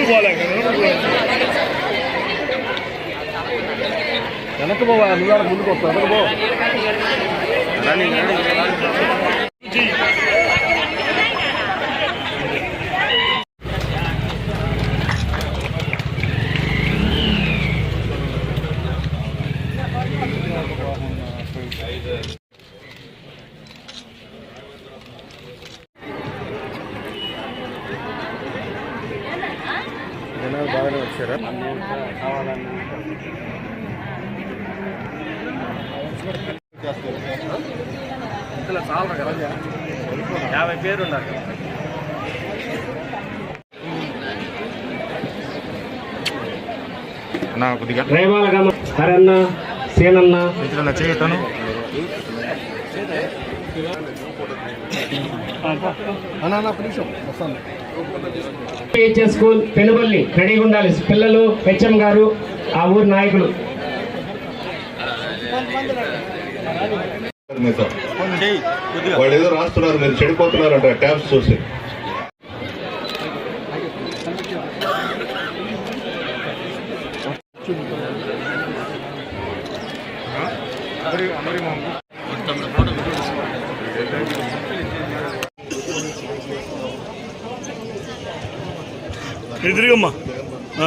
లోపలికి పోలే వెనక్కి పోవా ముందుకు వస్తావు వెనక్కి పో. Thank వచ్చారా ఇంతలో చాలరా కదా యాభై పేరు అన్న కొద్దిగా. హరన్న సేనన్న. ఇట్లా పిహెచ్ఎస్ స్కూల్ పెనుబల్లి రెడీగా ఉండాలి. పిల్లలు హెచ్ఎం గారు ఆ ఊరి నాయకులు. వాళ్ళు ఏదో రాస్తున్నారు మీరు చెడిపోతున్నారంట ట్యాబ్స్ చూసి. ఎదురుగమ్మా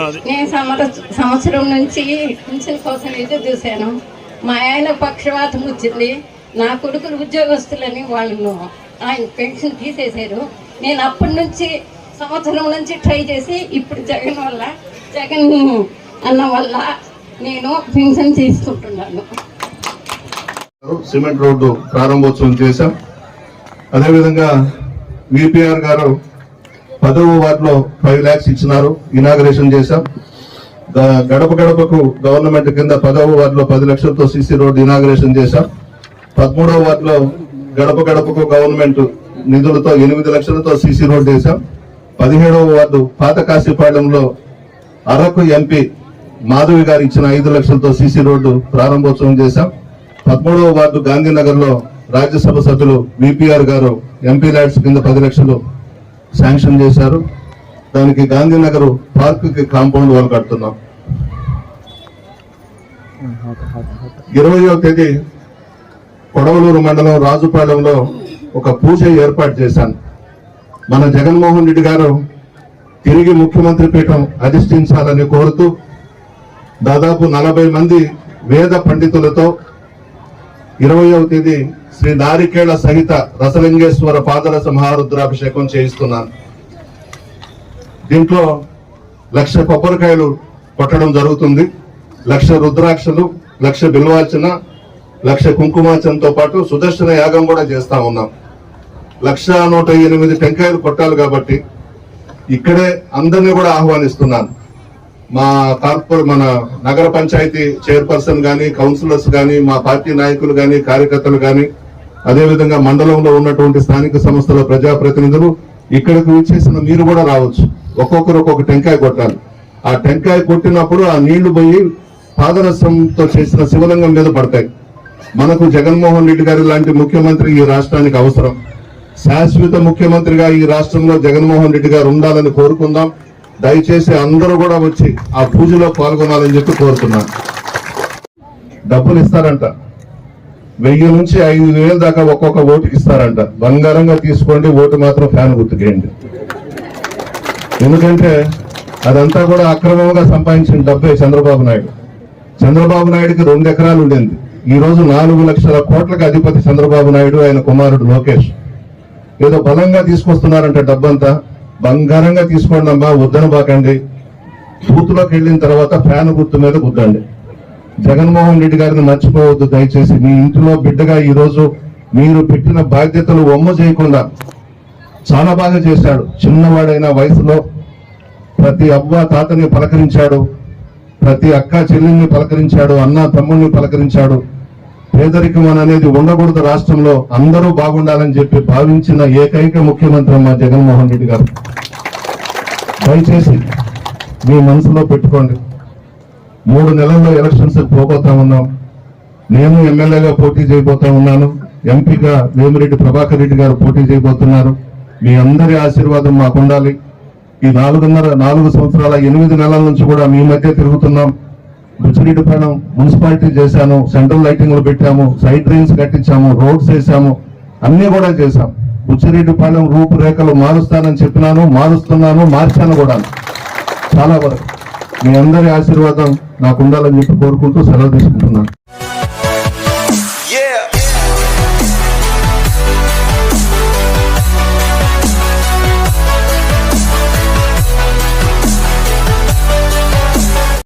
అది. నేను సంవత్స- సంవత్సరం నుంచి పింఛన్ కోసం ఎదురు చూశాను. మా ఆయన పక్షవాతం వచ్చింది. నా కొడుకులు ఉద్యోగస్తులని వాళ్ళు ఆయన పెన్షన్ తీసేశారు. నేను అప్పటి నుంచి సంవత్సరం నుంచి ట్రై చేసి ఇప్పుడు జగన్ వల్ల జగన్ అన్న వల్ల నేను పెన్షన్ తీసుకుంటున్నాను. సిమెంట్ రోడ్డు ప్రారంభోత్సవం చేశాం. అదేవిధంగా విపిఆర్ గారు పదవ వార్డులో ఫైవ్ ల్యాక్స్ ఇచ్చినారు. ఇనాగరేషన్ చేశాం. గ- గడప గడపకు గవర్నమెంట్ కింద పదవ వార్డులో పది లక్షలతో సీసీ రోడ్డు ఇనాగరేషన్ చేశాం. పదమూడవ వార్డులో గడప గడపకు గవర్నమెంట్ నిధులతో ఎనిమిది లక్షలతో సీసీ రోడ్డు వేశాం. పదిహేడవ వార్డు పాత కాశీపాలెంలో అరకు ఎంపీ మాధవి గారు ఇచ్చిన ఐదు లక్షలతో సీసీ రోడ్డు ప్రారంభోత్సవం చేశాం. పదమూడవ వార్డు గాంధీనగర్లో రాజ్యసభ సభ్యులు విపిఆర్ గారు ఎంపీ ల్యాడ్స్ కింద పది లక్షలు శాంక్షన్ చేశారు. దానికి గాంధీనగర్ పార్క్కి కాంపౌండ్ వాళ్ళు కడుతున్నాం. ఇరవయో తేదీ కొడవలూరు మండలం రాజుపాలెంలో ఒక పూజ ఏర్పాటు చేశాను. మన జగన్మోహన్ రెడ్డి గారు తిరిగి ముఖ్యమంత్రి పీఠం అధిష్ఠించాలని కోరుతూ దాదాపు నలభై మంది వేద పండితులతో ఇరవయవ తేదీ శ్రీ నారికేళ సహిత రసలింగేశ్వర పాదరస మహారుద్రాభిషేకం చేయిస్తున్నాను. దీంట్లో లక్ష కొబ్బరికాయలు కొట్టడం జరుగుతుంది. లక్ష రుద్రాక్షలు లక్ష బిల్వార్చన లక్ష కుంకుమార్చనతో పాటు సుదర్శన యాగం కూడా చేస్తా ఉన్నాం. లక్ష నూట ఎనిమిది టెంకాయలు కొట్టాలి కాబట్టి ఇక్కడే అందరినీ కూడా ఆహ్వానిస్తున్నాను. మా కార్పొరేట్ మన నగర పంచాయతీ చైర్పర్సన్ కానీ కౌన్సిలర్స్ కానీ మా పార్టీ నాయకులు కానీ కార్యకర్తలు కానీ అదేవిధంగా మండలంలో ఉన్నటువంటి స్థానిక సంస్థల ప్రజాప్రతినిధులు ఇక్కడికి విచ్చేసిన మీరు కూడా రావచ్చు. ఒక్కొక్కరు ఒక్కొక్క టెంకాయ కొట్టాలి. ఆ టెంకాయ కొట్టినప్పుడు ఆ నీళ్ళు పోయి పాదరసంతో చేసిన శివలింగం మీద పడతాయి. మనకు జగన్మోహన్ రెడ్డి గారి లాంటి ముఖ్యమంత్రి ఈ రాష్ట్రానికి అవసరం. శాశ్వత ముఖ్యమంత్రిగా ఈ రాష్ట్రంలో జగన్మోహన్ రెడ్డి గారు ఉండాలని కోరుకుందాం. దయచేసి అందరూ కూడా వచ్చి ఆ పూజలో పాల్గొనాలని చెప్పి కోరుతున్నాను. డబ్బులు ఇస్తారంట. వెయ్యి నుంచి ఐదు వేల దాకా ఒక్కొక్క ఓటుకి ఇస్తారంట. బంగారంగా తీసుకోండి ఓటు మాత్రం ఫ్యాన్ గుర్తుకేయండి. ఎందుకంటే అదంతా కూడా అక్రమంగా సంపాదించిన డబ్బే చంద్రబాబు నాయుడు. చంద్రబాబు నాయుడుకి రెండు ఎకరాలు ఉండింది. ఈ రోజు నాలుగు లక్షల కోట్లకు అధిపతి చంద్రబాబు నాయుడు ఆయన కుమారుడు లోకేష్. ఏదో బలంగా తీసుకొస్తున్నారంట డబ్బంతా. బంగారంగా తీసుకోండి అమ్మా వద్దన బాకండి. బూత్లోకి వెళ్ళిన తర్వాత ఫ్యాన్ గుర్తు మీద గుద్దండి. జగన్మోహన్ రెడ్డి గారిని మర్చిపోవద్దు దయచేసి. మీ ఇంటిలో బిడ్డగా ఈరోజు మీరు పెట్టిన బాధ్యతలు ఒమ్మ చేయకుండా చాలా బాగా చేశాడు. చిన్నవాడైన వయసులో ప్రతి అవ్వ తాతని పలకరించాడు. ప్రతి అక్క చెల్లిని పలకరించాడు. అన్న తమ్ముడిని పలకరించాడు. పేదరికం అనేది ఉండకూడదు రాష్ట్రంలో. అందరూ బాగుండాలని చెప్పి భావించిన ఏకైక ముఖ్యమంత్రి మా జగన్మోహన్ రెడ్డి గారు. దయచేసి మీ మనసులో పెట్టుకోండి. మూడు నెలల్లో ఎలక్షన్స్ పోబోతా ఉన్నాం. నేను ఎమ్మెల్యేగా పోటీ చేయబోతా ఉన్నాను. ఎంపీగా వేమిరెడ్డి ప్రభాకర్ రెడ్డి గారు పోటీ చేయబోతున్నారు. మీ అందరి ఆశీర్వాదం మాకు ఉండాలి ఈ నాలుగున్నర నాలుగు సంవత్సరాల ఎనిమిది నెలల నుంచి కూడా మీ మధ్య తిరుగుతున్నాం. బుచ్చిరెడ్డిపాలెం మున్సిపాలిటీ చేశాను సెంట్రల్ లైటింగ్లు పెట్టాము సైడ్ డ్రైన్స్ కట్టించాము రోడ్స్ వేసాము అన్నీ కూడా చేశాం. బుచ్చిరెడ్డిపాలెం రూపురేఖలు మారుస్తానని చెప్పినాను మారుస్తున్నాను మార్చాను కూడా. చాలా వరకు. మీ అందరి ఆశీర్వాదం నాకు ఉండాలని చెప్పి కోరుకుంటూ సెలవు తీసుకుంటున్నాను.